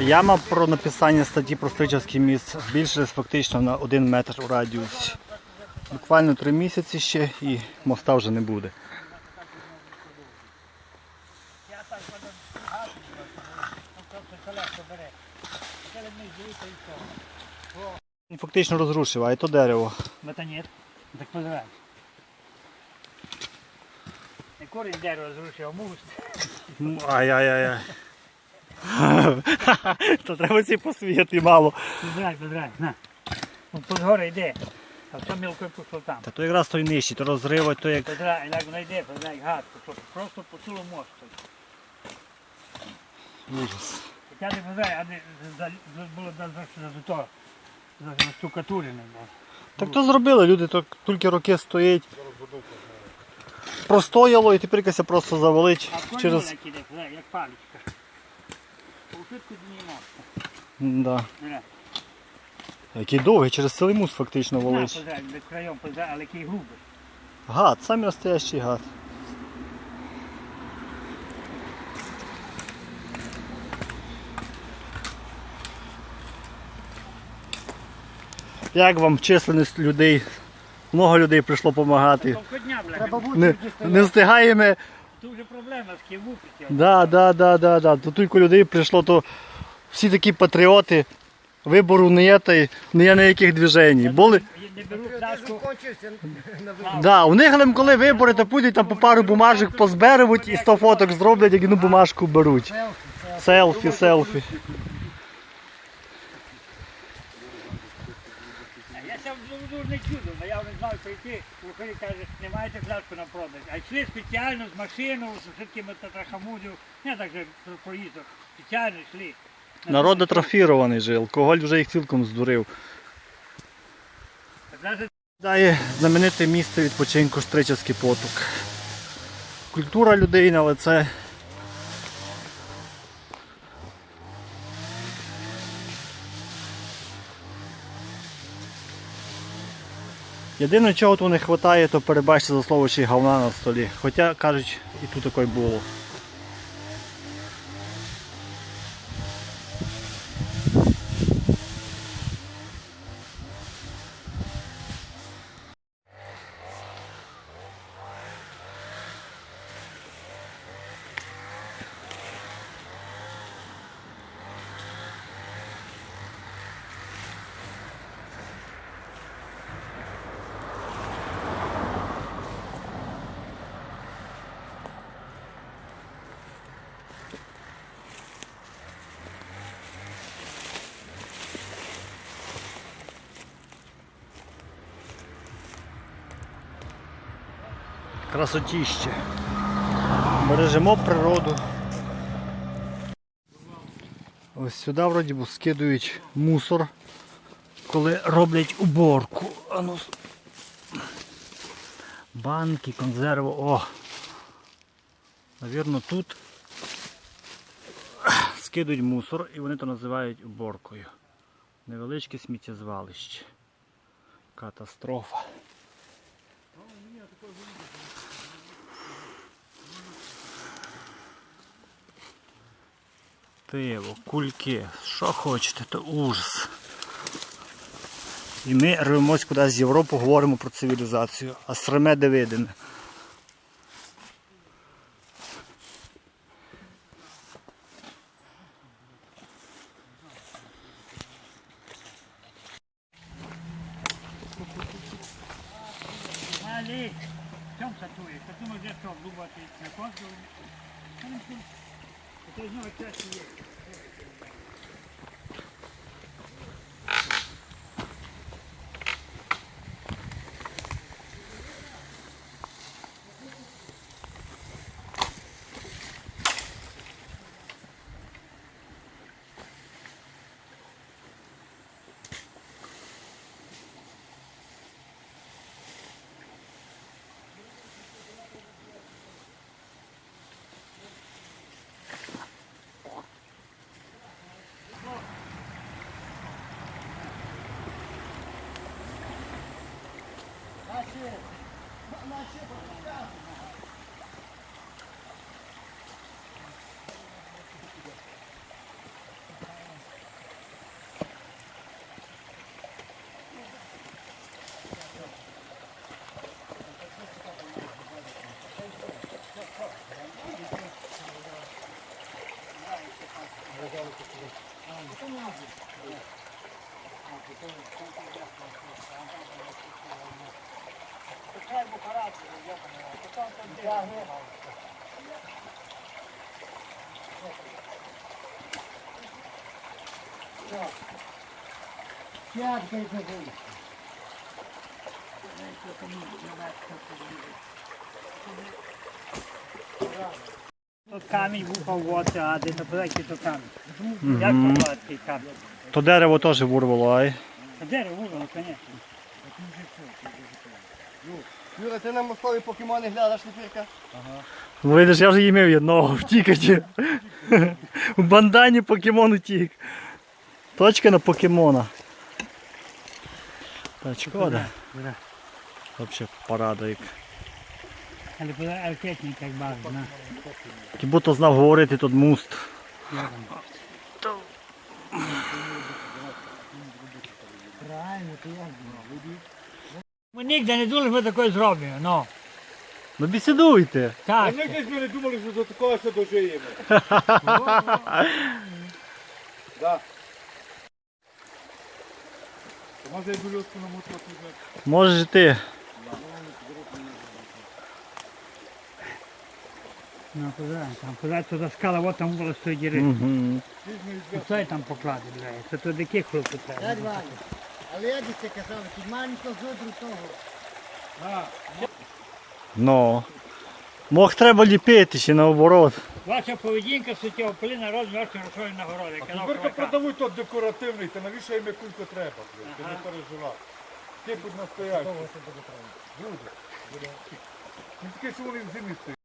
Яма про написання статті про Стричавський міст збільшилась фактично на 1 метр у радіусі. Буквально 3 місяці ще і моста вже не буде. Він фактично розрушив, а і то дерево. Это нет. Так позирай. Не корінь дерева зрушив, а муст. Ай-яй-яй. То треба ці посвіти мало. Позирай, позирай, на. Ну, позгори йде. А то мілкою пішло там. Та то якраз той нижчий, то розрива, то як. Позирай, як воно йде, гадко. що Просто по цілому мосту. Ужас. Хоча не позирай, а не за- за- було за за за то. Бо. Так то зробили, люди то тільки роки стоять. Простояло і тепер якось просто завалить А через. через... іде, як паличка. Повшитку дні. Да. Який довгий, через цілий муст фактично позирай, краєм але який грубий. Гад, самий настоящий гад. Як вам численність людей? Много людей прийшло допомагати. Не, не встигаємо. Тут вже проблема з ким. Да, да, да, да, да. Тут тільки людей прийшло, то всі такі патріоти. Вибору не є, та й не є ніяких движень. Були, Не беру да, у них лим, коли вибори, то будуть там по пару бумажок позберуть і 100 фоток зроблять, як одну бумажку беруть. Селфі, селфі. Селфі, селфі. Дуже не чудо, але я не знав, що йти. Виходить, каже, не маєте фляжку на продаж. А йшли спеціально з машиною, з такими татрахамудів. Я так же про проїздок. Спеціально йшли. Народ атрофірований же, алкоголь вже їх цілком здурив. Дає знамените місце відпочинку Стричавський поток. Культура людей на лице. Єдине, чого тут не вистачає, то перебачте за слово чи говна на столі. Хоча кажуть, і тут такое було. Красотіще. Бережемо природу. Ось сюди вроді скидують мусор, коли роблять уборку. А ну, банки, консерви. О! Навірно, тут скидують мусор і вони то називають уборкою. Невеличке сміттєзвалище. Катастрофа. Пиво, кульки, що хочете, то ужас. І ми рвемось кудись з Європи, говоримо про цивілізацію. А среме де видиме. Малі. Чому сатує? Та думаю, де що, думати на кожного. Це знову час є. Тут камінь вупав в оце, а де то великий то камінь. Як? То дерево теж вурвало, ай. Дерево вурвало, звісно. Юра, ти на мостові покемони глядаєш тепер? Видиш, я вже їмив одного втікаті. У бандані покемон утік. Точка на покемона. Та шкода. Взагалі парада як. Але буде архетник як база, на. Як будто знав говорити тут муст. Правильно, ти як Ми ніде не думали, що ми таке зробимо, ну. Ну бісідуйте. Так. Ми десь ми не думали, що до такого все дожиємо. Да. Може і бульотку на мотор візьме. Можеш ти. Ну, куди там, куди туди скала, от там було стоїть діри. Угу. Це там поклади, бля. Це туди яких хлопців треба. Але я десь казав, ти маленько зудру того. Ну. Мох треба ліпити ще наоборот. Ваша поведінка суттєво коли народ вашої грошової нагороди. А тепер продавуй тот декоративний, та навіщо їм кулько треба, блядь, ти не переживай. Ти будь настоящий. Буде. Не таке, що вони в зимі стоять.